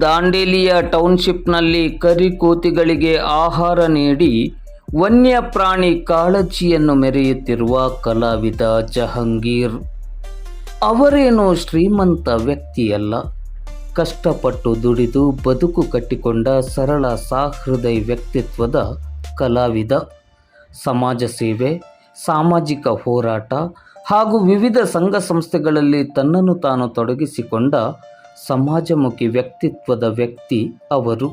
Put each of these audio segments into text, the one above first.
ದಾಂಡೇಲಿಯ ಟೌನ್ಶಿಪ್ನಲ್ಲಿ ಕರಿಕೋತಿಗಳಿಗೆ ಆಹಾರ ನೀಡಿ ವನ್ಯಪ್ರಾಣಿ ಕಾಳಜಿಯನ್ನು ಮೆರೆಯುತ್ತಿರುವ ಕಲಾವಿದ ಜಹಂಗೀರ್. ಅವರೇನು ಶ್ರೀಮಂತ ವ್ಯಕ್ತಿಯಲ್ಲ. ಕಷ್ಟಪಟ್ಟು ದುಡಿದು ಬದುಕು ಕಟ್ಟಿಕೊಂಡ ಸರಳ ಸಹೃದಯ ವ್ಯಕ್ತಿತ್ವದ ಕಲಾವಿದ. ಸಮಾಜ ಸೇವೆ, ಸಾಮಾಜಿಕ ಹೋರಾಟ ಹಾಗೂ ವಿವಿಧ ಸಂಘ ಸಂಸ್ಥೆಗಳಲ್ಲಿ ತನ್ನನ್ನು ತಾನು ತೊಡಗಿಸಿಕೊಂಡ ಸಮಾಜಮುಖಿ ವ್ಯಕ್ತಿತ್ವದ ವ್ಯಕ್ತಿ ಅವರು.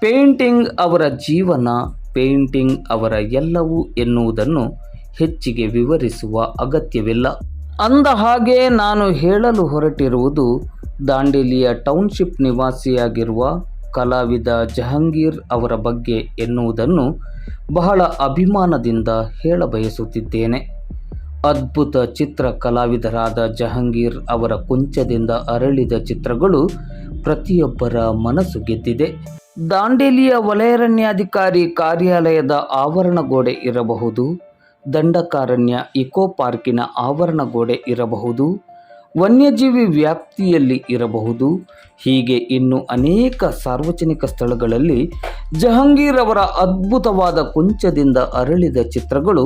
ಪೇಂಟಿಂಗ್ ಅವರ ಜೀವನ, ಪೇಂಟಿಂಗ್ ಅವರ ಎಲ್ಲವೂ ಎನ್ನುವುದನ್ನು ಹೆಚ್ಚಿಗೆ ವಿವರಿಸುವ ಅಗತ್ಯವಿಲ್ಲ. ಅಂದ ಹಾಗೆ ನಾನು ಹೇಳಲು ಹೊರಟಿರುವುದು ದಾಂಡೇಲಿಯ ಟೌನ್ಶಿಪ್ ನಿವಾಸಿಯಾಗಿರುವ ಕಲಾವಿದ ಜಹಂಗೀರ್ ಅವರ ಬಗ್ಗೆ ಎನ್ನುವುದನ್ನು ಬಹಳ ಅಭಿಮಾನದಿಂದ ಹೇಳಬಯಸುತ್ತಿದ್ದೇನೆ. ಅದ್ಭುತ ಚಿತ್ರ ಕಲಾವಿದರಾದ ಜಹಂಗೀರ್ ಅವರ ಕುಂಚದಿಂದ ಅರಳಿದ ಚಿತ್ರಗಳು ಪ್ರತಿಯೊಬ್ಬರ ಮನಸ್ಸು ಗೆದ್ದಿದೆ. ದಾಂಡೇಲಿಯ ವಲಯರಣ್ಯಾಧಿಕಾರಿ ಕಾರ್ಯಾಲಯದ ಆವರಣಗೋಡೆ ಇರಬಹುದು. ದಂಡಕಾರಣ್ಯ ಇಕೋ ಪಾರ್ಕಿನ ಆವರಣಗೋಡೆ ಇರಬಹುದು. ವನ್ಯಜೀವಿ ವ್ಯಾಪ್ತಿಯಲ್ಲಿ ಇರಬಹುದು. ಹೀಗೆ ಇನ್ನು ಅನೇಕ ಸಾರ್ವಜನಿಕ ಸ್ಥಳಗಳಲ್ಲಿ ಜಹಾಂಗೀರ್ ಅವರ ಅದ್ಭುತವಾದ ಕುಂಚದಿಂದ ಅರಳಿದ ಚಿತ್ರಗಳು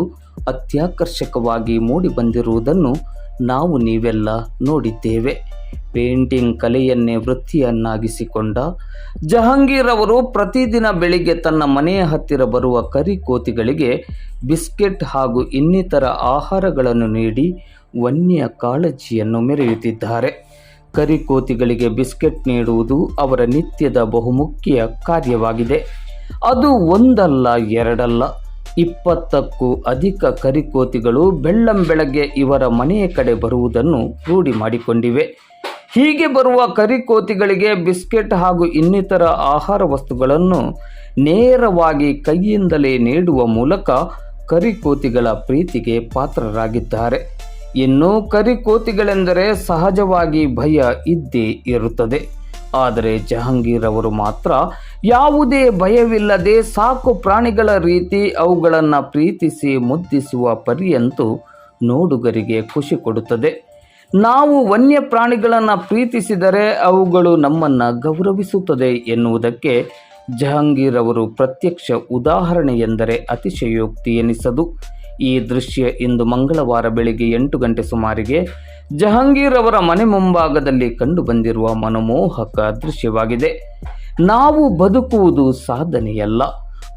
ಅತ್ಯಾಕರ್ಷಕವಾಗಿ ಮೂಡಿಬಂದಿರುವುದನ್ನು ನಾವು ನೀವೆಲ್ಲ ನೋಡಿದ್ದೇವೆ. ಪೇಂಟಿಂಗ್ ಕಲೆಯನ್ನೇ ವೃತ್ತಿಯನ್ನಾಗಿಸಿಕೊಂಡ ಜಹಾಂಗೀರ್ ಅವರು ಪ್ರತಿದಿನ ಬೆಳಿಗ್ಗೆ ತನ್ನ ಮನೆಯ ಹತ್ತಿರ ಬರುವ ಕರಿಕೋತಿಗಳಿಗೆ ಬಿಸ್ಕೆಟ್ ಹಾಗೂ ಇನ್ನಿತರ ಆಹಾರಗಳನ್ನು ನೀಡಿ ವನ್ಯ ಕಾಳಜಿಯನ್ನು ಮೆರೆಯುತ್ತಿದ್ದಾರೆ. ಕರಿಕೋತಿಗಳಿಗೆ ಬಿಸ್ಕೆಟ್ ನೀಡುವುದು ಅವರ ನಿತ್ಯದ ಬಹುಮುಖ್ಯ ಕಾರ್ಯವಾಗಿದೆ. ಅದು ಒಂದಲ್ಲ, ಎರಡಲ್ಲ. ಇಪ್ಪತ್ತಕ್ಕೂ ಅಧಿಕ ಕರಿಕೋತಿಗಳು ಬೆಳ್ಳಂಬೆಳಗ್ಗೆ ಇವರ ಮನೆಯ ಕಡೆ ಬರುವುದನ್ನು ರೂಢಿ ಮಾಡಿಕೊಂಡಿವೆ. ಹೀಗೆ ಬರುವ ಕರಿಕೋತಿಗಳಿಗೆ ಬಿಸ್ಕೆಟ್ ಹಾಗೂ ಇನ್ನಿತರ ಆಹಾರ ವಸ್ತುಗಳನ್ನು ನೇರವಾಗಿ ಕೈಯಿಂದಲೇ ನೀಡುವ ಮೂಲಕ ಕರಿಕೋತಿಗಳ ಪ್ರೀತಿಗೆ ಪಾತ್ರರಾಗಿದ್ದಾರೆ. ಇನ್ನು ಕರಿಕೋತಿಗಳೆಂದರೆ ಸಹಜವಾಗಿ ಭಯ ಇದ್ದೇ ಇರುತ್ತದೆ. ಆದರೆ ಜಹಾಂಗೀರ್ ಅವರು ಮಾತ್ರ ಯಾವುದೇ ಭಯವಿಲ್ಲದೆ ಸಾಕು ಪ್ರಾಣಿಗಳ ರೀತಿ ಅವುಗಳನ್ನು ಪ್ರೀತಿಸಿ ಮುದ್ದಿಸುವ ಪರಿಯಂತೂ ನೋಡುಗರಿಗೆ ಖುಷಿ ಕೊಡುತ್ತದೆ. ನಾವು ವನ್ಯ ಪ್ರಾಣಿಗಳನ್ನು ಪ್ರೀತಿಸಿದರೆ ಅವುಗಳು ನಮ್ಮನ್ನು ಗೌರವಿಸುತ್ತದೆ ಎನ್ನುವುದಕ್ಕೆ ಜಹಾಂಗೀರ್ ಅವರು ಪ್ರತ್ಯಕ್ಷ ಉದಾಹರಣೆ ಎಂದರೆ ಅತಿಶಯೋಕ್ತಿ ಎನಿಸದು. ಈ ದೃಶ್ಯ ಇಂದು ಮಂಗಳವಾರ ಬೆಳಿಗ್ಗೆ ಎಂಟು ಗಂಟೆ ಸುಮಾರಿಗೆ ಜಹಾಂಗೀರ್ ಅವರ ಮನೆ ಮುಂಭಾಗದಲ್ಲಿ ಕಂಡುಬಂದಿರುವ ಮನಮೋಹಕ ದೃಶ್ಯವಾಗಿದೆ. ನಾವು ಬದುಕುವುದು ಸಾಧನೆಯಲ್ಲ,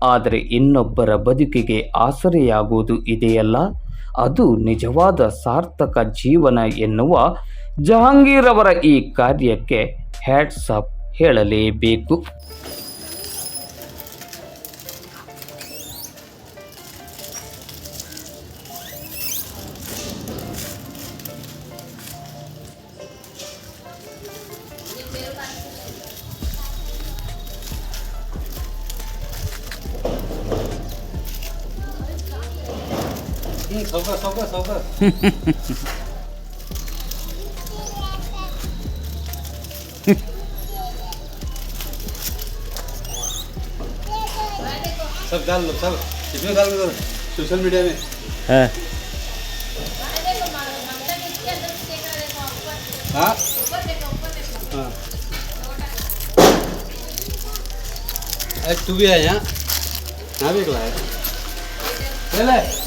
ಆದರೆ ಇನ್ನೊಬ್ಬರ ಬದುಕಿಗೆ ಆಸರೆಯಾಗುವುದು ಇದೆಯಲ್ಲ? ಅದು ನಿಜವಾದ ಸಾರ್ಥಕ ಜೀವನ ಎನ್ನುವ ಜಹಾಂಗೀರ್ ಅವರ ಈ ಕಾರ್ಯಕ್ಕೆ ಹ್ಯಾಟ್ಸಪ್ ಹೇಳಲೇಬೇಕು. सब डाल लो सब। इसमें डाल दो सोशल मीडिया में। हाँ। हाँ। हाँ। तू भी है यहाँ। ना भी एक ले ले।